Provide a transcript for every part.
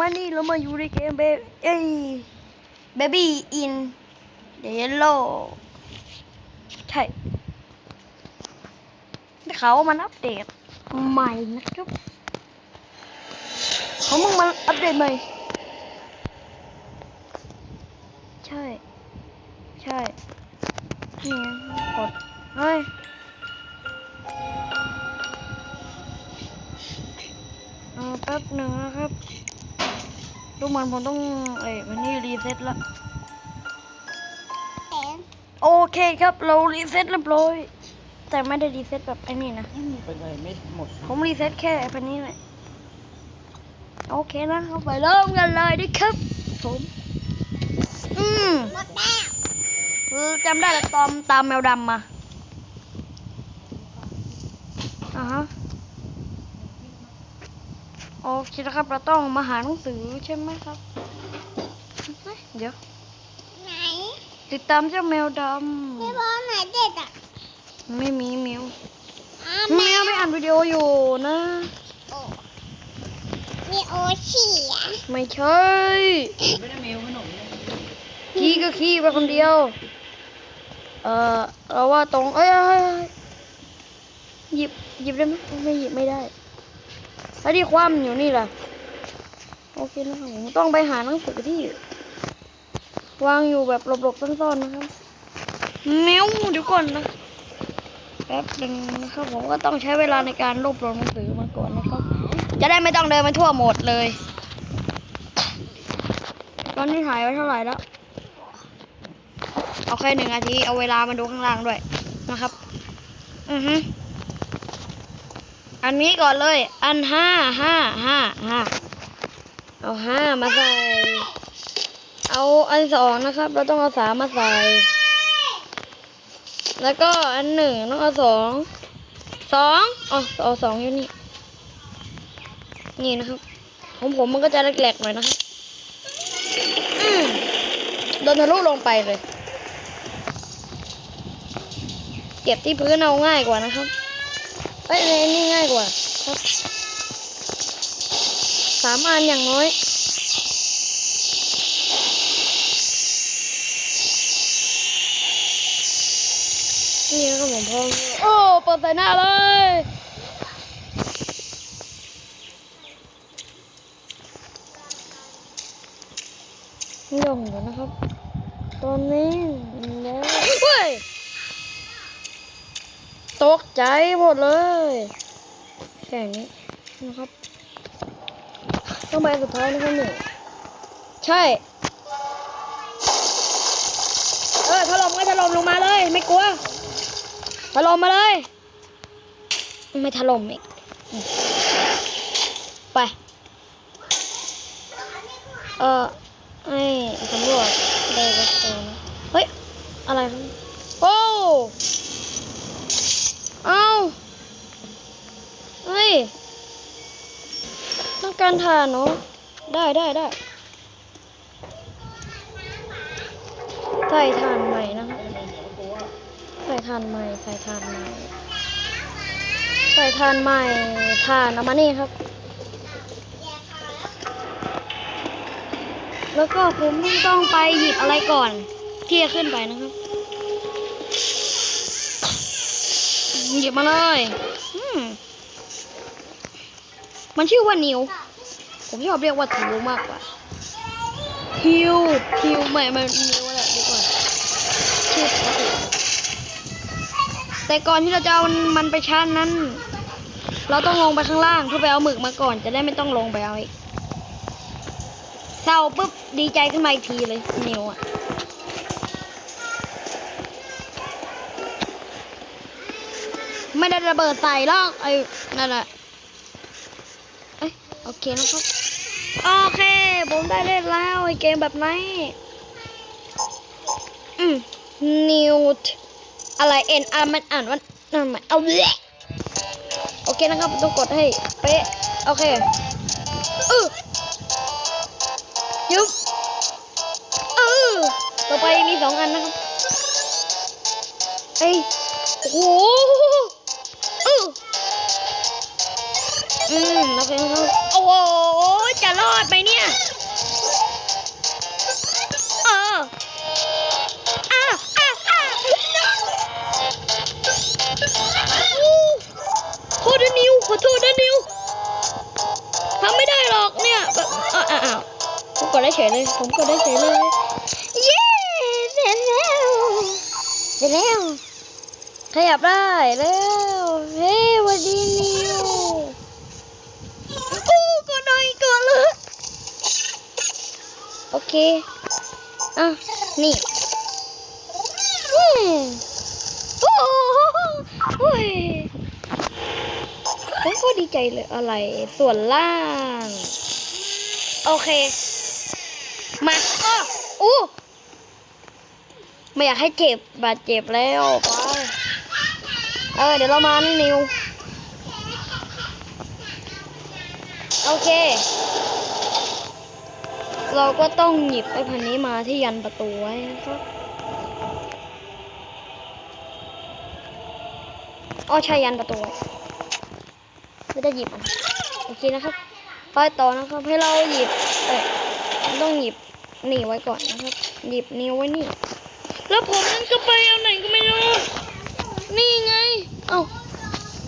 มานี่เรามาอยู่ในเกมเบเอ้ยเบบี้อินเดลโลใช่ได้ข่าวว่ามันอัปเดตใหม่นะครับเขามึงมาอัปเดตใหม่ ใช่ ใช่นี่กดเฮ้ย ดูเหมือนผมต้องเอ้ยวันนี้รีเซ็ตละโอเคครับเรารีเซ็ตเรียบร้อย แต่ไม่ได้รีเซ็ตแบบไอ้นี่นะเป็นไรไม่หมด ผมรีเซ็ตแค่ไอ้พันนี้แหละโอเคนะครับไปเริ่มกันเลยดิครับ ผม อืมหมดแล้วคือจำได้แล้วตอมตามแมวดำมาอ่าฮะ โอเคนะครับ เราต้องมาหาหนังสือใช่ไหมครับเฮ้ยเดี๋ยว ไหนติดตามเจ้าแมวดไม่บอกไหนเด็ดอะำไม่มีแมวอ่าแมวไม่อ่านวิดีโออยู่นะ โอมีโอชีอะไม่ใช่ไม่ได้เมลขนมเลยขี้ก็ขี้ไปคนเดียว เออเราว่าตรงเอ้ยเอ้ยเอ้ยหยิบหยิบได้ไหมไม่หยิบไม่ได้ แล้วที่คว่ำอยู่นี่ล่ะโอเคนะครับผมต้องไปหาหนังสือที่ วางอยู่แบบหลบๆซ่อนๆนะครับแมวเดี๋ยวก่อนนะแป๊บหนึ่งนะครับผมก็ต้องใช้เวลาในการรวบรวมหนังสือมาก่อนนะครับ จะได้ไม่ต้องเดินไปทั่วหมดเลย ตอนนี้ถ่ายไว้เท่าไหร่แล้ว เอาแค่หนึ่งนาที เอาเวลามาดูข้างล่างด้วยนะครับ อือฮึ อันนี้ก่อนเลย อันห้าห้าห้าห้าเอาห้ามาใส่ เอาอันสองนะครับ เราต้องเอาสามมาใส่ แล้วก็อันหนึ่งต้องเอาสอง สองอ๋อเอาสองอยู่นี่ นี่นะครับของผมมันก็จะแหลกๆหน่อยนะครับอืมโดนทะลุลงไปเลย เก็บที่พื้นเอาง่ายกว่านะครับ เอ้ยนี่ง่ายกว่าครับสามอันอย่างน้อยนี่นะครับผมพอโอ้เปิดใส่หน้าเลยนี่เราหัวนะครับ ตอนนี้ ตกใจหมดเลยแค่นี้นะครับต้องไปสุดท้ายนะครับหนึ่งใช่ เออถล่มก็ถล่มลงมาเลย ไม่กลัวถล่มมาเลย ไม่ถล่มอีกไป เออไอ้สำรวจเดกโซนเฮ้ย อะไรครับโอ้ เอาเฮ้ย ต้องการทานเนาะได้ได้ได้ใส่ทานใหม่นะครับใส่ทานใหม่ ใส่ทานใหม่ ใส่ทานใหม่ทานเอามานี่ครับ แล้วก็ผมต้องไปหยิบอะไรก่อนที่จะขึ้นไปนะครับ หยิบมาเลยอืมมันชื่อว่านิว ผมชอบเรียกว่าทิวมากกว่าฮิวฮิวไม่มันนิวแหละดีกว่าชื่อปกติแต่ก่อนที่เราจะเอามันไปชาร์จนั้น เราต้องลงไปข้างล่างเพื่อไปเอาหมึกมาก่อน จะได้ไม่ต้องลงไปเอาอีกเศร้าปุ๊บดีใจขึ้นมาอีกทีเลยนิวอะ ไม่ได้ระเบิดใส่หรอกไอ้นั่นแหละเอ้ยโอเคนะครับโอเค ผมได้เล่นแล้วไอ้เกมแบบไหนอืมนิวต์อะไรเอ็นอะมันอ่านว่านั่นมันเอาแหละโอเคนะครับต้องกดให้เป๊ะโอเคเออยุบเออต่อไปมีสองอันนะครับเอ้ยโอ้โห อืออืมโอเคครับโอ้โห จะรอดไหมเนี่ยอ่าอ่าอ่าอ่าโทษนะนิว ขอโทษนะนิวทำไม่ได้หรอกเนี่ยแบบอ้าวอ้าวอ้าวผมกดได้เฉยเลย ผมกดได้เฉยเลย เย้เสร็จแล้วเสร็จแล้ว ขยับได้แล้ว เฮ้ยหวันดีนิวกูก็หน่อยก่อนเลย โอ เคอะนี่อืมโอ้โหโอ้ยผมก็ดีใจเลยอะไร ส่วนล่าง โอเค มาอ้ออู้ไม่อยากให้เจ็บบาดเจ็บแล้วไปเออ เดี๋ยวเรามานะนิว โอเค เราก็ต้องหยิบไอ้พันนี้มาที่ยันประตูไว้นะครับ อ๋อใช่ยันประตูไม่ได้หยิบมันโอเคนะครับไปต่อนะครับให้เราหยิบเอ้ยต้องหยิบนี่ไว้ก่อนนะครับ หยิบนิ้วไว้นี่ แล้วผมนั่นก็ไปเอาไหนก็ไม่รู้ นี่ไง เอ้า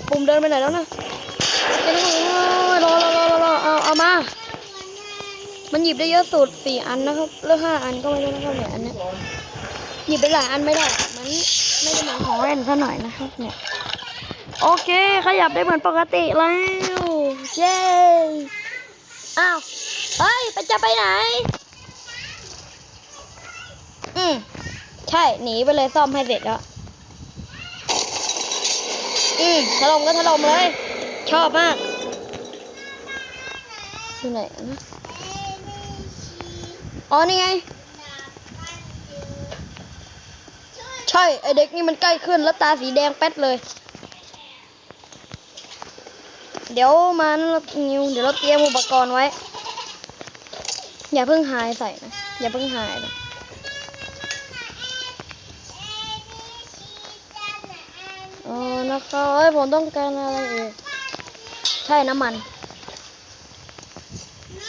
ปุ่มเดินไปไหนแล้วนะเดี๋ยวนะรอรอรอรอรอเอาเอามา มันหยิบได้เยอะสุดสี่อันนะครับหรือห้าอันก็ไม่รู้นะครับเนี่ยอันเนี้ยหยิบไปหลายอันไม่ได้ มันไม่ได้เหมือนของเล่นซะหน่อยนะครับ เนี่ย โอเค ขยับได้เหมือนปกติแล้ว เย้ อ้าวเฮ้ยไปจะไปไหน อืมใช่ หนีไปเลยซ่อมให้เสร็จแล้ว อืมถล่มก็ถล่มเลย ชอบมากอยู่ไหนนะ อ๋อนี่ไง ใช่ ไอเด็กนี่มันใกล้ขึ้นแล้วตาสีแดงแป๊ดเลย เดี๋ยวมานะเรานิวเดี๋ยวเราเตรียมอุปกรณ์ไว้ อย่าเพิ่งหายใส่นะ อย่าเพิ่งหายนะอ๋อนะครับเอ้ผมต้องการอะไรอ่ยใช่น้ำมัน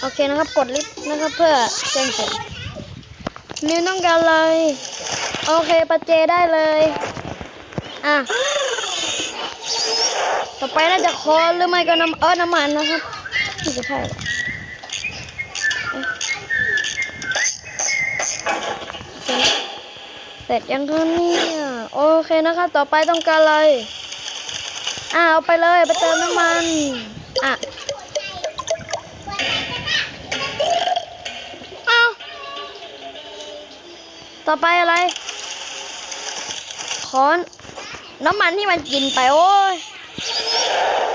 โอเคนะครับกดลิฟต์นะครับเพื่อแจ้งเตือนนิวต้องการอะไร โอเคปัจเจได้เลย อะ ต่อไปน่าจะคอหรือไม่ก็น้ำเออน้ำมันนะครับนี่จะใช่เสร็จเสร็จยังคะเนี่ยโอเคนะครับ ต่อไปต้องการอะไร อะเอาไปเลยไปเติมน้ำมัน อะ เอา ต่อไปอะไรคอนน้ำมันที่มันกินไปโอ้ย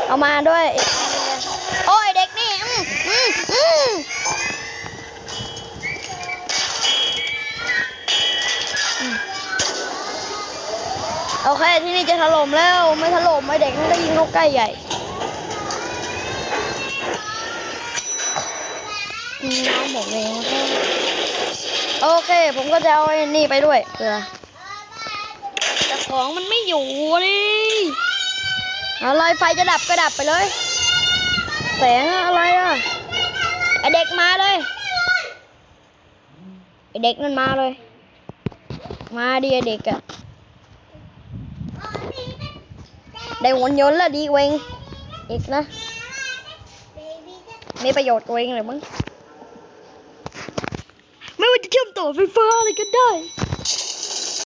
เอามาด้วย โอ้ยเด็กนี่อืมอืมอืมอืมโอเคที่นี่จะถล่มแล้วไม่ถล่มไม่เด็กไม่ได้ยิงนกใกล้ใหญ่น้องผมเองนะครับ โอเค ผมก็จะเอาไอ้นี่ไปด้วยเผื่อแต่ของมันไม่อยู่นี่อะไรไฟจะดับก็ดับไปเลย แสงอะไรอะไอเด็กมาเลยไอเด็กนั่นมาเลย มาดิไอเด็กอะได้หุ่นยนต์แล้วดีเวงอีกนะ มีประโยชน์ตัวเองเลยมั้ง ไม่ว่าจะเชื่